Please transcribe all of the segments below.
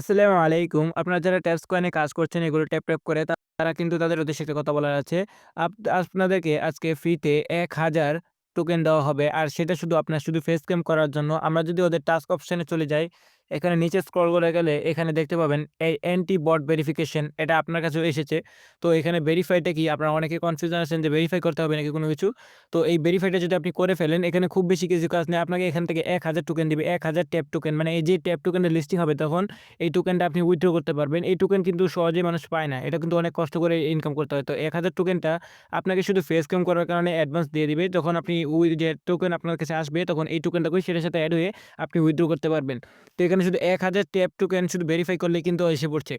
আসসালামু আলাইকুম। আপনারা যারা ট্যাপস কয়েনে কাজ করছেন এগুলো ট্যাপ, ট্যাপ করে তারা কিন্তু তাদের উদ্দেশ্যে একটা কথা বলার আছে। আপ আপনাদেরকে আজকে ফ্রিতে ১০০০ টোকেন দেওয়া হবে। আর সেটা শুধু আপনার শুধু ফেস ক্যাম করার জন্য। আমরা যদি ওদের টাস্ক অপশানে চলে যাই, এখানে নিচে স্ক্রল করে গেলে এখানে দেখতে পাবেন এই অ্যান্টি বট ভেরিফিকেশন এটা আপনার কাছেও এসেছে। তো এখানে ভেরিফাইটা কি? আপনারা অনেকে কনফিউশন আছেন যে ভেরিফাই করতে হবে নাকি কোনো কিছু। তো এই ভেরিফাইটা যদি আপনি করে ফেলেন, এখানে খুব বেশি কিছু কাজ নেই। আপনাকে এখান থেকে ১০০০ টোকেন দিবে। ১০০০ ট্যাপ টোকেন মানে এই যে ট্যাপ টোকেনের লিস্টিং হবে তখন এই টোকেনটা আপনি উইথড্র করতে পারবেন। এই টোকেন কিন্তু সহজেই মানুষ পায় না। এটা কিন্তু অনেক কষ্ট করে ইনকাম করতে হয়। তো ১০০০ টোকেনটা আপনাকে শুধু ফেস ক্যাম করার কারণে অ্যাডভান্স দিয়ে দিবে। যখন আপনি ওই যে টোকেন আপনার কাছে আসবে, তখন এই টোকেনটাকে সেটার সাথে অ্যাড হয়ে আপনি উইথড্র করতে পারবেন। তো এখানে শুধু ১০০০ ট্যাপ টোকেন শুধু ভেরিফাই করলেই কিন্তু এসে পড়ছে।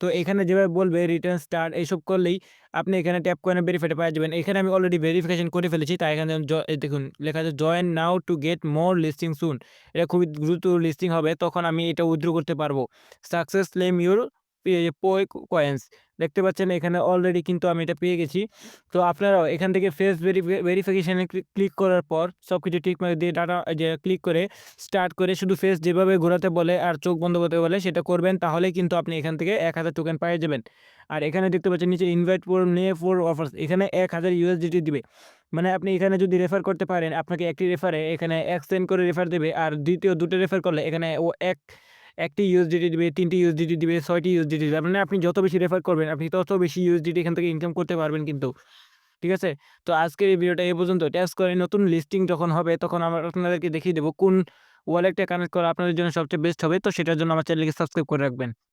তো এখানে যেভাবে বলবে রিটার্ন স্টার্ট এইসব করলেই আপনি এখানে ট্যাপ কয়েনের ভেরিফাইটা পাওয়া যাবেন। এখানে আমি অলরেডি ভেরিফিকেশন করে ফেলেছি। তাই এখানে দেখুন, লেখা আছে join now to get more listing soon. এটা খুবই দ্রুত লিস্টিং হবে, তখন আমি এটা উইথড্র করতে পারব। সাকসেস ক্লেম ইউর পোয় কয়েন্স দেখতে পাচ্ছেন এখানে অলরেডি কিন্তু আমি এটা পেয়ে গেছি। তো আপনারাও এখান থেকে ফেস ভেরিফি ভেরিফিকেশনে ক্লি ক্লিক করার পর সবকিছু টিকমার্ক দিয়ে ডাটা যে ক্লিক করে স্টার্ট করে শুধু ফেস যেভাবে ঘোরাতে বলে আর চোখ বন্ধ করতে বলে সেটা করবেন তাহলেই কিন্তু আপনি এখান থেকে ১০০০ টোকেন পেয়ে যাবেন। আর এখানে দেখতে পাচ্ছেন নিচে ইনভাইট ফোর নে ফোর অফার্স এখানে ১০০০ ইউএসডিটি দিবে। মানে আপনি এখানে যদি রেফার করতে পারেন, আপনাকে একটি রেফারে এখানে ১ সেন্ট করে রেফার দেবে। আর দ্বিতীয় ২ টা রেফার করলে এখানে ও এক ১ টি ইউএসডিটি দিবে, ৩ টি ইউএসডিটি দিবে, ৬ টি ইউএসডিটি দিবে। মানে আপনি যত বেশি রেফার করবেন আপনি তত বেশি ইউএসডিটি এখান থেকে ইনকাম করতে পারবেন কিন্তু। ঠিক আছে? তো আজকের এই ভিডিওটা এই পর্যন্ত। ট্যাপস করে নতুন লিস্টিং যখন হবে তখন আমরা আপনাদেরকে দেখিয়ে দেবো কোন ওয়ালেটটা কানেক্ট করা আপনাদের জন্য সবচেয়ে বেস্ট হবে। তো সেটার জন্য আমার চ্যানেলকে সাবস্ক্রাইব করে রাখবেন।